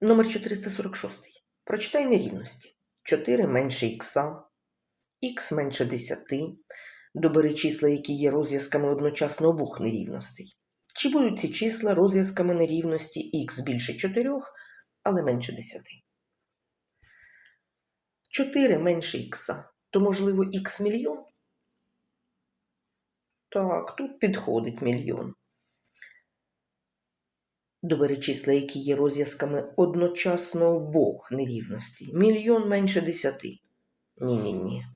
Номер 446. Прочитай нерівності. 4 менше х, х менше 10. Добери числа, які є розв'язками одночасно обох нерівностей. Чи будуть ці числа розв'язками нерівності х більше 4, але менше 10? 4 менше х. То, можливо, х мільйон? Так, тут підходить мільйон. Добери числа, які є розв'язками одночасно обох нерівностей. Мільйон менше 10. Ні-ні-ні.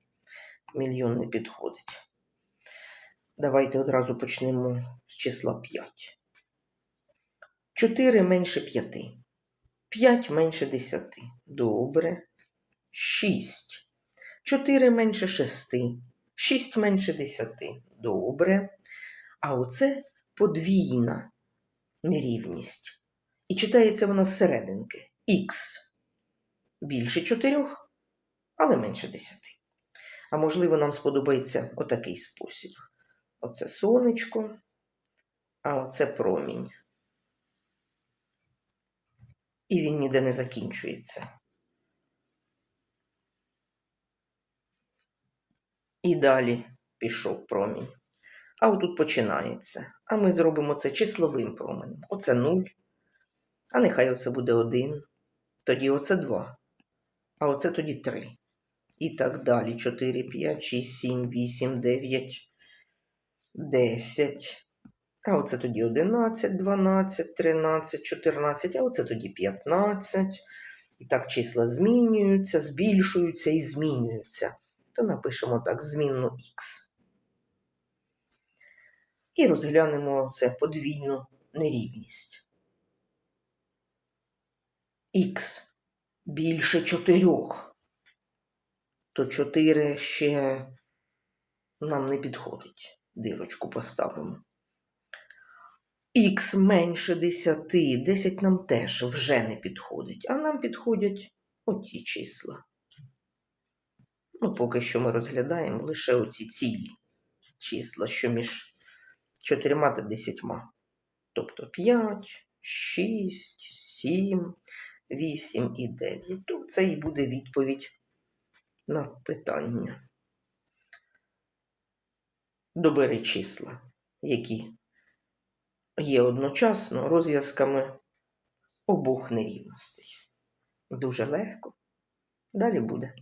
Мільйон не підходить. Давайте одразу почнемо з числа 5. 4 менше 5. 5 менше 10. Добре. 6. 4 менше 6. 6 менше 10. Добре. А оце подвійна нерівність. І читається вона з серединки. Х більше 4, але менше 10. А можливо, нам сподобається отакий спосіб. Оце сонечко, а оце промінь. І він ніде не закінчується. І далі пішов промінь. А отут починається. А ми зробимо це числовим променем. Оце 0. А нехай оце буде 1. Тоді оце 2. А оце тоді 3. І так далі. 4, 5, 6, 7, 8, 9, 10. А оце тоді 11, 12, 13, 14, а оце тоді 15. І так числа змінюються, збільшуються і змінюються. То напишемо так змінну х. І розглянемо це подвійну нерівність. Х більше 4. То 4 ще нам не підходить. Дирочку поставимо. Х менше 10. 10 нам теж вже не підходить, а нам підходять оті числа. Ну, поки що ми розглядаємо лише оці цілі числа, що між чотирма та десятьма. Тобто 5, 6, 7, 8 і 9. Тут це і буде відповідь на питання. Добери числа, які є одночасно розв'язками обох нерівностей. Дуже легко. Далі буде.